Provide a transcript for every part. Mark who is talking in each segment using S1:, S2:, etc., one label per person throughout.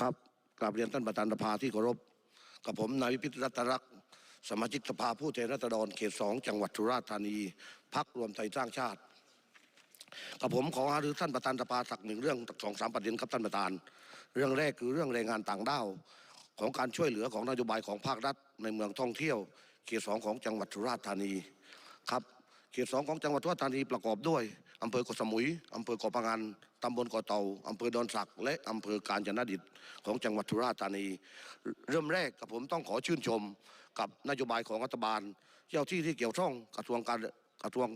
S1: ครับกราบเรียนท่านประธานสภาที่เคารพกับผมนายวิพิตรัตนรักษ์สมาชิกสภาผู้แทนราษฎรเขตสองจังหวัดสุราษฎร์ธานีพักรวมไทยสร้างชาติกับผมขอหารือท่านประธานสภาสักหนึ่งเรื่องสองสามประเด็นครับท่านประธาน เรื่องแรกคือเรื่องแรงงานต่างด้าวของการช่วยเหลือของนโยบายของภาครัฐ ในเมืองท่องเที่ยว เขตสองของจังหวัดสุราษฎร์ธานีครับเขตสองของจังหวัดสุราษฎร์ธานีประกอบด้วย อำเภอเกาะสมุยอำเภอเกาะพะงันตำบลเกาะเต่าอำเภอดอนสักและอำเภอกาญจนดิตของจังหวัดสุราษฎร์ธานี เริ่มแรกกับผมต้องขอชื่นชม กับนโยบายของรัฐบาล เจ้าที่ที่เกี่ยวข้องกระทรวงการกระทรวง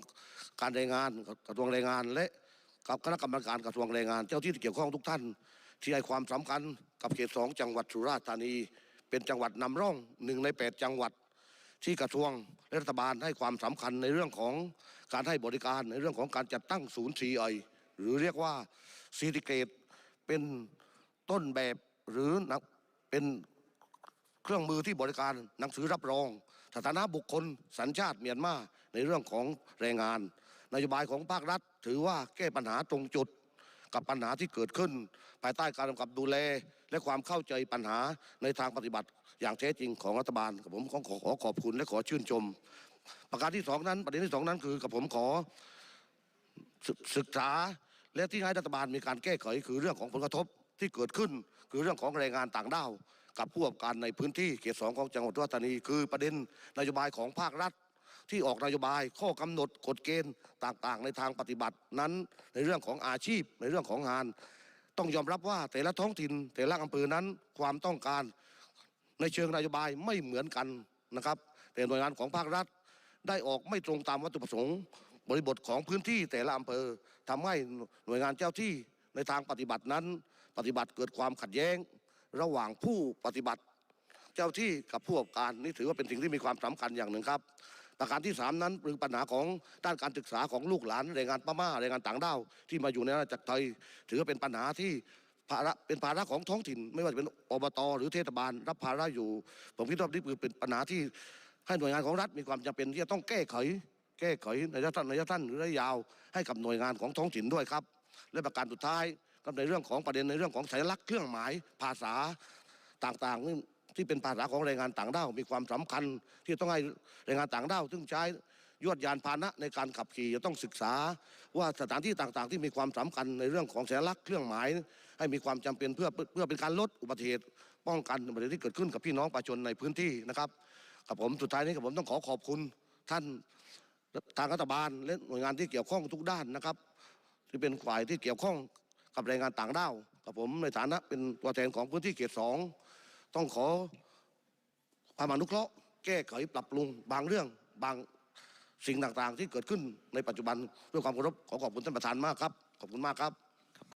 S1: การแรงงานกระทรวงแรงงาน และกับคณะกรรมการกระทรวงแรงงาน เจ้าที่ที่เกี่ยวข้องทุกท่าน ที่ให้ความสำคัญกับเขตสองจังหวัดสุราษฎร์ธานี เป็นจังหวัดนำร่องหนึ่งในแปดจังหวัด ที่กระทรวงและรัฐบาลให้ความสำคัญในเรื่องของการให้บริการในเรื่องของการจัดตั้งศูนย์ CI หรือเรียกว่าซีติเกตเป็นต้นแบบหรือเป็นเครื่องมือที่บริการหนังสือรับรอง สถานะบุคคลสัญชาติเมียนมาในเรื่องของแรงงานนโยบายของภาครัฐ ถือว่าแก้ปัญหาตรงจุด กับปัญหาที่เกิดขึ้น ภายใต้การกำกับดูแล และความเข้าใจปัญหาในทางปฏิบัติ อย่างแท้จริงของรัฐบาลกับผมขอขอขอบคุณและขอชื่นชม ประการที่สองนั้นประเด็นที่สองนั้นคือกับผมขอศึกษาและที่ให้รัฐบาลมีการแก้ไขคือเรื่องของผลกระทบที่เกิดขึ้น คือเรื่องของแรงงานต่างด้าวกับผู้ประกอบการในพื้นที่เขตสองของจังหวัดอุดรธานีคือประเด็นนโยบายของภาครัฐ ที่ออกนโยบายข้อกำหนดกฎเกณฑ์ต่างๆ ในทางปฏิบัตินั้นในเรื่องของอาชีพในเรื่องของงาน ต้องยอมรับว่าแต่ละท้องถิ่นแต่ละอำเภอนั้นความต้องการในเชิงนโยบายไม่เหมือนกันนะครับ แต่หน่วยงานของภาครัฐ ได้ออกไม่ตรงตามวัตถุประสงค์ บริบทของพื้นที่แต่ละอำเภอทำให้หน่วยงานเจ้าที่ในทางปฏิบัตินั้น ปฏิบัติเกิดความขัดแย้ง ระหว่างผู้ปฏิบัติ เจ้าที่กับผู้ประกอบการนี่ถือว่าเป็นสิ่งที่มีความสำคัญอย่างหนึ่งครับ ประการที่สามนั้นคือปัญหาของด้านการศึกษาของลูกหลานแรงงานพม่าแรงงานต่างด้าวที่มาอยู่ในอาณาจักรไทย ถือว่าเป็นปัญหาที่ภาระเป็นภาระของท้องถิ่น ไม่ว่าจะเป็นอบต หรือเทศบาล รับภาระอยู่ ผมคิดว่านี่คือเป็นปัญหาที่ให้หน่วยงานของรัฐมีความจำเป็นที่จะต้องแก้ไข แก้ไขในระยะสั้นระยะสั้นหรือระยะยาวให้กับหน่วยงานของท้องถิ่นด้วยครับ และประการสุดท้ายก็ในเรื่องของประเด็นในเรื่องของสัญลักษณ์เครื่องหมายภาษาต่างๆนี่ ที่เป็นภาษาของแรงงานต่างด้าวมีความสำคัญ ที่ต้องให้แรงงานต่างด้าวซึ่งใช้ยวดยานพาหนะในการขับขี่จะต้องศึกษาว่าสถานที่ต่างๆ ที่มีความสำคัญในเรื่องของสัญลักษณ์เครื่องหมาย ให้มีความจำเป็นเพื่อเพื่อเป็นการลดอุบัติเหตุป้องกันอุบัติเหตุที่เกิดขึ้นกับพี่น้องประชาชนในพื้นที่นะครับกับผมสุดท้ายนี้กับผมต้องขอขอบคุณท่านทางรัฐบาลและหน่วยงานที่เกี่ยวข้องทุกด้านนะครับ ที่เป็นฝ่ายที่เกี่ยวข้องกับแรงงานต่างด้าวกับผมในฐานะเป็นตัวแทนของพื้นที่เขตสอง ต้องขอความอนุเคราะห์แก้ไขปรับปรุงบางเรื่องบางสิ่งต่างๆ ที่เกิดขึ้นในปัจจุบันด้วยความเคารพขอขอบคุณท่านประธานมากครับ ขอบคุณมากครับ